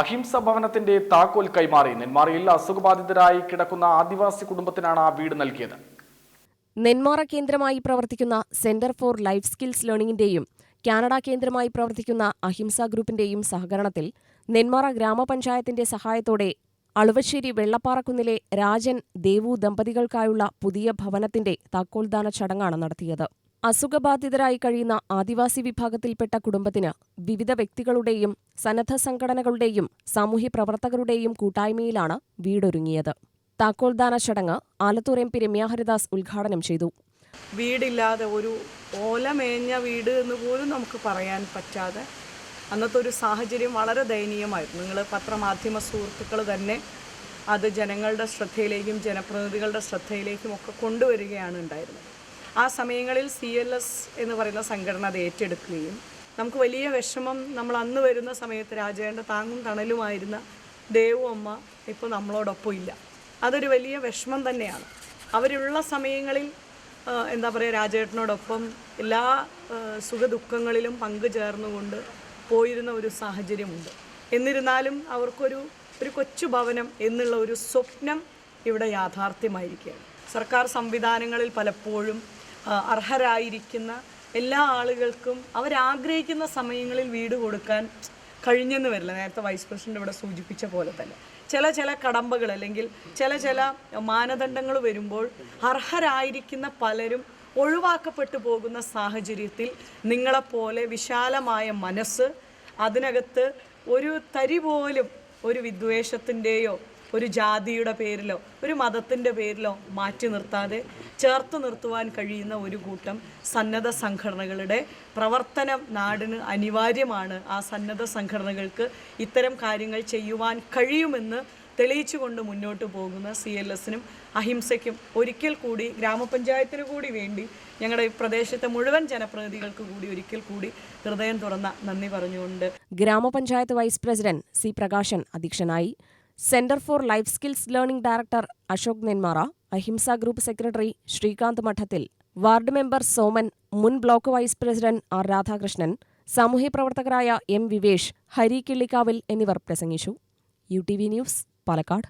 അഹിംസ ഭവനത്തിന്റെ താക്കോൽ കൈമാറി നെന്മാറയിൽ അസുഖബാധിതരായി കിടക്കുന്ന ആദിവാസി കുടുംബത്തിനാണ് ആ വീട് നൽകിയത്. നെന്മാറ കേന്ദ്രമായി പ്രവർത്തിക്കുന്ന സെന്റർ ഫോർ ലൈഫ് സ്കിൽസ് ലേണിംഗിന്റെയും കാനഡ കേന്ദ്രമായി പ്രവർത്തിക്കുന്ന അഹിംസ ഗ്രൂപ്പിന്റെയും സഹകരണത്തിൽ നെന്മാറ ഗ്രാമപഞ്ചായത്തിന്റെ സഹായത്തോടെ അളുവശ്ശേരി വെള്ളപ്പാറക്കുന്നിലെ രാജൻ ദേവു ദമ്പതികൾക്കായുള്ള പുതിയ ഭവനത്തിന്റെ താക്കോൽദാന ചടങ്ങാണ് നടത്തിയത്. അസുഖബാധിതരായി കഴിയുന്ന ആദിവാസി വിഭാഗത്തിൽപ്പെട്ട കുടുംബത്തിന് വിവിധ വ്യക്തികളുടെയും സന്നദ്ധ സംഘടനകളുടെയും സാമൂഹ്യ പ്രവർത്തകരുടെയും കൂട്ടായ്മയിലാണ് വീടൊരുങ്ങിയത്. താക്കോൽദാന ചടങ്ങ് ആലത്തൂർ എം പി രമ്യ ഹരിദാസ് ഉദ്ഘാടനം ചെയ്തു. വീടില്ലാതെ ഒരു ഓലമേഞ്ഞ വീട് എന്ന് പോലും നമുക്ക് പറയാൻ പറ്റാതെ അന്നത്തെ ഒരു സാഹചര്യം വളരെ ദയനീയമായിരുന്നു. നിങ്ങൾ പത്രമാധ്യമ സുഹൃത്തുക്കൾ തന്നെ അത് ജനങ്ങളുടെ ശ്രദ്ധയിലേക്കും ജനപ്രതിനിധികളുടെ ശ്രദ്ധയിലേക്കും ഒക്കെ കൊണ്ടുവരികയാണ് ഉണ്ടായിരുന്നത്. ആ സമയങ്ങളിൽ സി എൽ എസ് എന്ന് പറയുന്ന സംഘടന അത് ഏറ്റെടുക്കുകയും നമുക്ക് വലിയ വിഷമം നമ്മൾ അന്ന് വരുന്ന സമയത്ത് രാജേണ്ട താങ്ങും തണലുമായിരുന്ന ദേവു അമ്മ ഇപ്പോൾ നമ്മളോടൊപ്പം ഇല്ല. അതൊരു വലിയ വിഷമം തന്നെയാണ്. അവരുള്ള സമയങ്ങളിൽ എന്താ പറയുക രാജേട്ടനോടൊപ്പം എല്ലാ സുഖദുഃഖങ്ങളിലും പങ്കുചേർന്നുകൊണ്ട് പോയിരുന്ന ഒരു സാഹചര്യമുണ്ട്. എന്നിരുന്നാലും അവർക്കൊരു ഒരു കൊച്ചു ഭവനം എന്നുള്ള ഒരു സ്വപ്നം ഇവിടെ യാഥാർത്ഥ്യമായിരിക്കുകയാണ്. സർക്കാർ സംവിധാനങ്ങളിൽ പലപ്പോഴും അർഹരായിരിക്കുന്ന എല്ലാ ആളുകൾക്കും അവരാഗ്രഹിക്കുന്ന സമയങ്ങളിൽ വീട് കൊടുക്കാൻ കഴിഞ്ഞെന്ന് വരില്ല. നേരത്തെ വൈസ് പ്രസിഡന്റ് ഇവിടെ സൂചിപ്പിച്ച പോലെ തന്നെ. ചില ചില കടമ്പകൾ അല്ലെങ്കിൽ ചില ചില മാനദണ്ഡങ്ങൾ വരുമ്പോൾ അർഹരായിരിക്കുന്ന പലരും ഒഴിവാക്കപ്പെട്ടു പോകുന്ന സാഹചര്യത്തിൽ നിങ്ങളെപ്പോലെ വിശാലമായ മനസ്സ് അതിനകത്ത് ഒരു തരി പോലും ഒരു വിദ്വേഷത്തിന്റെയോ ഒരു ജാതിയുടെ പേരിലോ ഒരു മതത്തിന്റെ പേരിലോ മാറ്റി നിർത്താതെ ചേർത്ത് നിർത്തുവാൻ കഴിയുന്ന ഒരു കൂട്ടം സന്നദ്ധ സംഘടനകളുടെ പ്രവർത്തനം നാടിന് അനിവാര്യമാണ് ആ സന്നദ്ധ സംഘടനകൾക്ക് ഇത്തരം കാര്യങ്ങൾ ചെയ്യുവാൻ കഴിയുമെന്ന് തെളിയിച്ചുകൊണ്ട് മുന്നോട്ട് പോകുന്ന സി എൽ എസിനും അഹിംസയ്ക്കും ഒരിക്കൽ കൂടി ഗ്രാമപഞ്ചായത്തിന് കൂടി വേണ്ടി ഞങ്ങളുടെ പ്രദേശത്തെ മുഴുവൻ ജനപ്രതിനിധികൾക്ക് കൂടി ഒരിക്കൽ കൂടി ഹൃദയം തുറന്ന നന്ദി പറഞ്ഞുകൊണ്ട് ഗ്രാമപഞ്ചായത്ത് വൈസ് പ്രസിഡന്റ് സി പ്രകാശൻ അധ്യക്ഷനായി. Centre for life skills learning director Ashok Nenmara Ahimsa group secretary Sreekanth Madathil ward member Soman മുൻ block vice president R Radhakrishnan സാമൂഹ്യ പ്രവർത്തകരായ എം വിവേഷ് ഹരി കിള്ളിക്കാവിൽ എന്നിവർ പ്രസംഗിച്ചു. U T V news Palakkad.